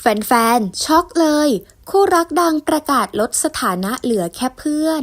แฟนๆ ช็อกเลย คู่รักดังประกาศลดสถานะเหลือแค่เพื่อน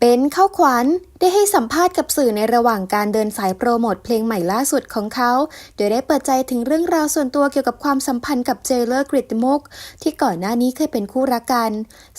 เป็นเข้าขวัญ ได้ให้สัมภาษณ์กับสื่อในระหว่างการเดินสายโปรโมทเพลงใหม่ล่าสุดของเขา โดยได้เปิดใจถึงเรื่องราวส่วนตัวเกี่ยวกับความสัมพันธ์กับเจเลอร์กริตมุกที่ก่อนหน้านี้เคยเป็นคู่รักกัน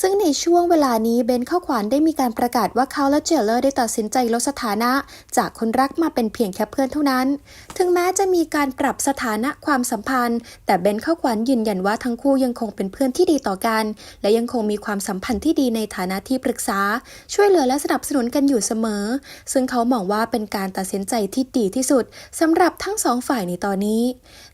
ซึ่งในช่วงเวลานี้เบนเข้าขวัญได้มีการประกาศว่าเขาและเจเลอร์ได้ตัดสินใจลดสถานะ จากคนรักมาเป็นเพียงแค่เพื่อนเท่านั้น ถึงแม้จะมีการปรับสถานะความสัมพันธ์ แต่เบนเข้าขวัญยืนยันว่าทั้งคู่ยังคงเป็นเพื่อนที่ดีต่อกัน และยังคงมีความสัมพันธ์ที่ดีในฐานะที่ปรึกษา ช่วยเหลือและสนับสนุนกันอยู่เสมอซึ่งเขามองว่าเป็นการตัดสินใจที่ดีที่สุดสำหรับทั้งสองฝ่ายในตอนนี้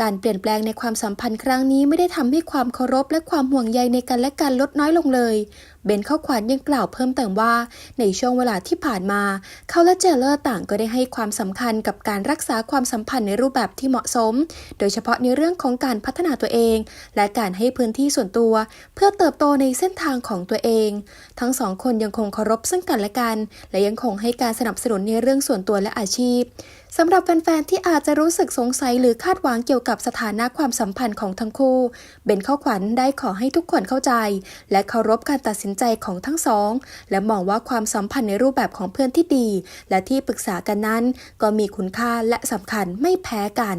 การเปลี่ยนแปลงในความสัมพันธ์ครั้งนี้ไม่ได้ทำให้ความเคารพและความห่วงใยในกันและกันลดน้อยลงเลย เบนเข้าขวัญยังกล่าวเพิ่มเติมว่า ในช่วงเวลาที่ผ่านมา เขาและเจเลอร์ต่างก็ได้ให้ความสำคัญกับการรักษาความสัมพันธ์ในรูปแบบที่เหมาะสม โดยเฉพาะในเรื่องของการพัฒนาตัวเอง และการให้พื้นที่ส่วนตัว เพื่อเติบโตในเส้นทางของตัวเอง ทั้งสองคนยังคงเคารพซึ่งกันและกัน และยังคงให้การสนับสนุนในเรื่องส่วนตัวและอาชีพสำหรับแฟนๆที่อาจจะรู้สึกสงสัยหรือคาดหวังเกี่ยวกับสถานะความสัมพันธ์ของทั้งคู่ เบนข้อขวัญได้ขอให้ทุกคนเข้าใจ และเคารพการตัดสินใจของทั้งสอง และมองว่าความสัมพันธ์ในรูปแบบของเพื่อนที่ดี และที่ปรึกษากันนั้น ก็มีคุณค่าและสำคัญไม่แพ้กัน